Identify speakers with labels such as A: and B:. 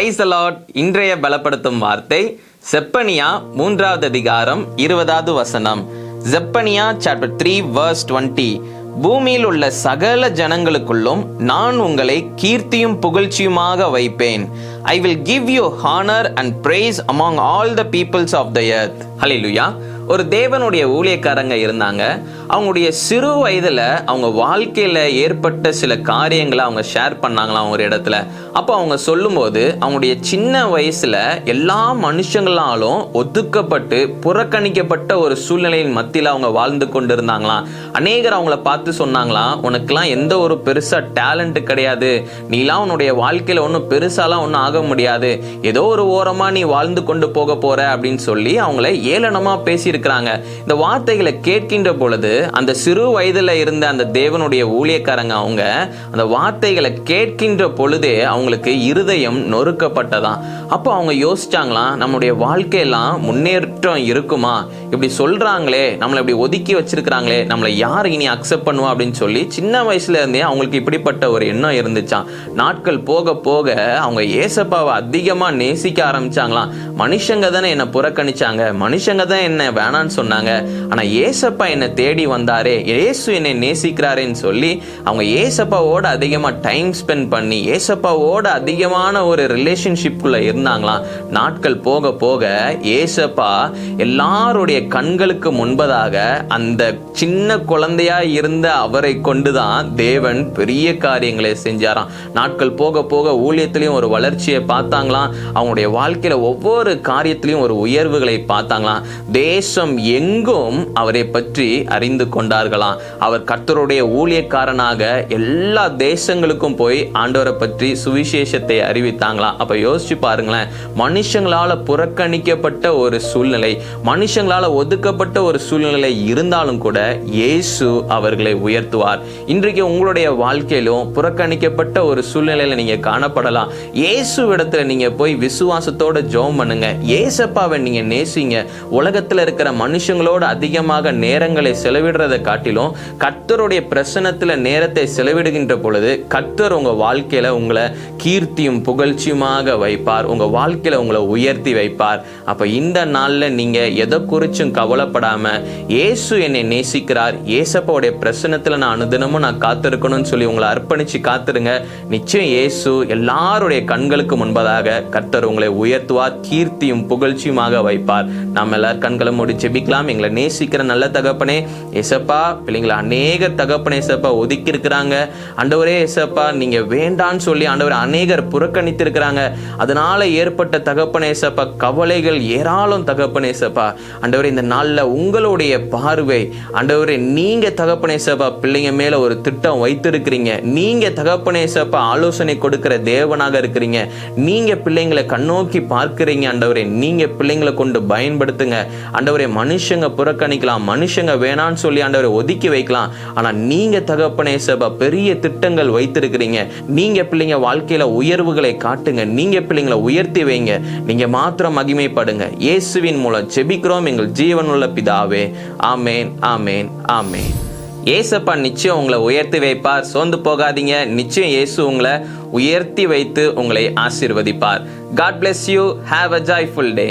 A: Price allot இன்றைய பலப்படுத்தும் வார்த்தை செப்பனியா மூன்றாவது அதிகாரம் இருபதாவது வசனம். Zephaniah chapter three verse twenty பூமியில் உள்ள சகல ஜனங்களுக்குள்ளும் நான் உங்களை கீர்த்தியும் புகழ்ச்சியுமாக வைப்பேன். I will give you honour and praise among all the peoples of the earth. ஹalleluya ஒரு தேவனுடைய ஊழியக்காரங்க இருந்தாங்க. அவங்களுடைய சிறு வயதில் அவங்க வாழ்க்கையில் ஏற்பட்ட சில காரியங்களை அவங்க ஷேர் பண்ணாங்களாம் ஒரு இடத்துல. அப்போ அவங்க சொல்லும்போது அவங்களுடைய சின்ன வயசில் எல்லா மனுஷங்களாலும் ஒதுக்கப்பட்டு புறக்கணிக்கப்பட்ட ஒரு சூழ்நிலையின் மத்தியில் அவங்க வாழ்ந்து கொண்டு இருந்தாங்களாம் அநேகர் அவங்கள பார்த்து சொன்னாங்களாம் உனக்கெல்லாம் எந்த ஒரு பெருசாக டேலண்ட்டு கிடையாது. நீலாம் உன்னுடைய வாழ்க்கையில் ஒன்றும் பெருசாலாம் ஒன்றும் ஆக முடியாது. ஏதோ ஒரு ஓரமாக நீ வாழ்ந்து கொண்டு போக போகிற அப்படின்னு சொல்லி அவங்கள பேசியிருக்க இருக்கிறாங்க. இந்த வார்த்தைகளை கேட்கின்ற பொழுது அந்த சிறு வயதுல இருந்த அந்த தேவனுடைய ஊழியக்காரங்க அவங்க அந்த வார்த்தைகளை கேட்கின்ற பொழுதே அவங்களுக்கு இருதயம் நொறுக்கப்பட்டதான் அப்போ அவங்க யோசிச்சாங்களாம் நம்முடைய வாழ்க்கையெல்லாம் முன்னேற்றம் இருக்குமா? இப்படி சொல்றாங்களே நம்மளை இப்படி ஒதுக்கி வச்சிருக்கிறாங்களே நம்மளை யார் இனி அக்செப்ட் பண்ணுவா? அப்படின்னு சொல்லி சின்ன வயசுல இருந்தே அவங்களுக்கு இப்படிப்பட்ட ஒரு எண்ணம் இருந்துச்சாம். நாட்கள் போக போக அவங்க ஏசப்பாவை அதிகமா நேசிக்க ஆரம்பிச்சாங்களாம். மனுஷங்க தானே என்னை புறக்கணிச்சாங்க மனுஷங்க தான் என்ன வேணான்னு சொன்னாங்க. ஆனா ஏசப்பா என்னை தேடி வந்தாரே ஏசு என்னை நேசிக்கிறாரேன்னு சொல்லி அவங்க ஏசப்பாவோட அதிகமா டைம் ஸ்பெண்ட் பண்ணி ஏசப்பாவோட அதிகமான ஒரு ரிலேஷன்ஷிப்குள்ள இருந்தாங்களாம் நாட்கள் போக போக ஏசப்பா எல்லாருடைய கண்களுக்கு முன்பதாக அந்த சின்ன குழந்தையா இருந்த அவரை கொண்டுதான் தேவன் பெரிய காரியங்களை செஞ்சாராம். நாட்கள் போக போக ஊழியத்திலையும் ஒரு வளர்ச்சியை பார்த்தாங்களாம். அவங்களுடைய வாழ்க்கையில ஒவ்வொரு காரியத்திலையும் ஒரு உயர்வுகளை பார்த்தாங்களாம். தேசம் எங்கும் அவரை பற்றி அறிந்து கொண்டார்களாம். அவர் கர்த்தருடைய ஊழியக்காரனாக எல்லா தேசங்களுக்கும் போய் ஆண்டவரை பற்றி சுவிசேஷத்தை அறிவித்தாங்களாம். அப்ப யோசிச்சு பாருங்க பாருங்களேன். மனுஷங்களால புறக்கணிக்கப்பட்ட ஒரு சூழ்நிலை மனுஷங்களால ஒதுக்கப்பட்ட ஒரு சூழ்நிலை இருந்தாலும் கூட இயேசு அவர்களை உயர்த்துவார். இன்றைக்கு உங்களுடைய வாழ்க்கையிலும் புறக்கணிக்கப்பட்ட ஒரு சூழ்நிலையில நீங்க காணப்படலாம். இயேசு இடத்துல நீங்க போய் விசுவாசத்தோட ஜோம் பண்ணுங்க. ஏசப்பாவை நீங்க நேசிங்க. உலகத்துல இருக்கிற மனுஷங்களோட அதிகமாக நேரங்களை செலவிடுறதை காட்டிலும் கர்த்தருடைய பிரசனத்துல நேரத்தை செலவிடுகின்ற பொழுது கர்த்தர் உங்க வாழ்க்கையில உங்களை கீர்த்தியும் புகழ்ச்சியுமாக வைப்பார். உங்கள் வாழ்க்கையில் உங்களை உயர்த்தி வைப்பார். அப்போ இந்த நாளில் நீங்கள் எதை குறிச்சும் கவலைப்படாமல் இயேசு என்னை நேசிக்கிறார். ஏசப்பாவுடைய பிரசனத்தில் நான் அனுதினமும் நான் காத்திருக்கணும்னு சொல்லி உங்களை அர்ப்பணித்து காத்துருங்க. நிச்சயம் இயேசு எல்லாருடைய கண்களுக்கு முன்பதாக கர்த்தர் உங்களை உயர்த்துவார் கீர்த்தியும் புகழ்ச்சியுமாக வைப்பார். நாம் எல்லார் கண்களை மூடி ஜெபிக்கலாம். எங்களை நேசிக்கிற நல்ல தகப்பனே எசப்பா பிள்ளைங்களை அநேக தகப்பனே எசப்பா ஒதுக்கி இருக்கிறாங்க ஆண்டவரே எசப்பா நீங்கள் வேண்டான்னு சொல்லி ஆண்டவர் அநேகர் புறக்கணித்திருக்கிறாங்க. அதனால ஏற்பட்ட தகப்பனேசப்பா கவலைகள் ஏராளம் தகப்பனேசப்பா ஆண்டவரே இந்த நாளில் உங்களுடைய பார்வை ஆண்டவரே நீங்கள் தகப்பனேசப்பா பிள்ளைங்க மேல ஒரு திட்டம் வைத்திருக்கிறீங்க. நீங்க தகப்பனேசப்பா ஆலோசனை கொடுக்கிற தேவனாக இருக்கிறீங்க. நீங்கள் பிள்ளைங்களை கண்ணோக்கி பார்க்குறீங்க ஆண்டவரே. நீங்க பிள்ளைங்களை கொண்டு பயன்படுத்துங்க. ஆண்டவரே மனுஷங்க புறக்கணிக்கலாம் மனுஷங்க வேணான்னு சொல்லி ஆண்டவரை ஒதுக்கி வைக்கலாம். ஆனா நீங்க தகப்பனே ஏசப்பா பெரிய திட்டங்கள் வைத்திருக்கிறீங்க. நீங்க பிள்ளைங்க வாழ்க்கையில உயர்வுகளை காட்டுங்க. நீங்க பிள்ளைங்களை உயர்த்தி வைங்க. நீங்கள் மாத்திரம் மகிமைப்படுங்க. இயேசுவின் மூலம் செபிக்கிறோம் எங்கள் ஜீவனுள்ள பிதாவே. ஆமேன் ஆமேன் ஆமேன். ஏசப்பா நிச்சயம் உங்களை உயர்த்தி வைப்பார். சோர்ந்து போகாதீங்க. நிச்சயம் இயேசு உங்களை உயர்த்தி வைத்து உங்களை ஆசிர்வதிப்பார். God bless you have a joyful day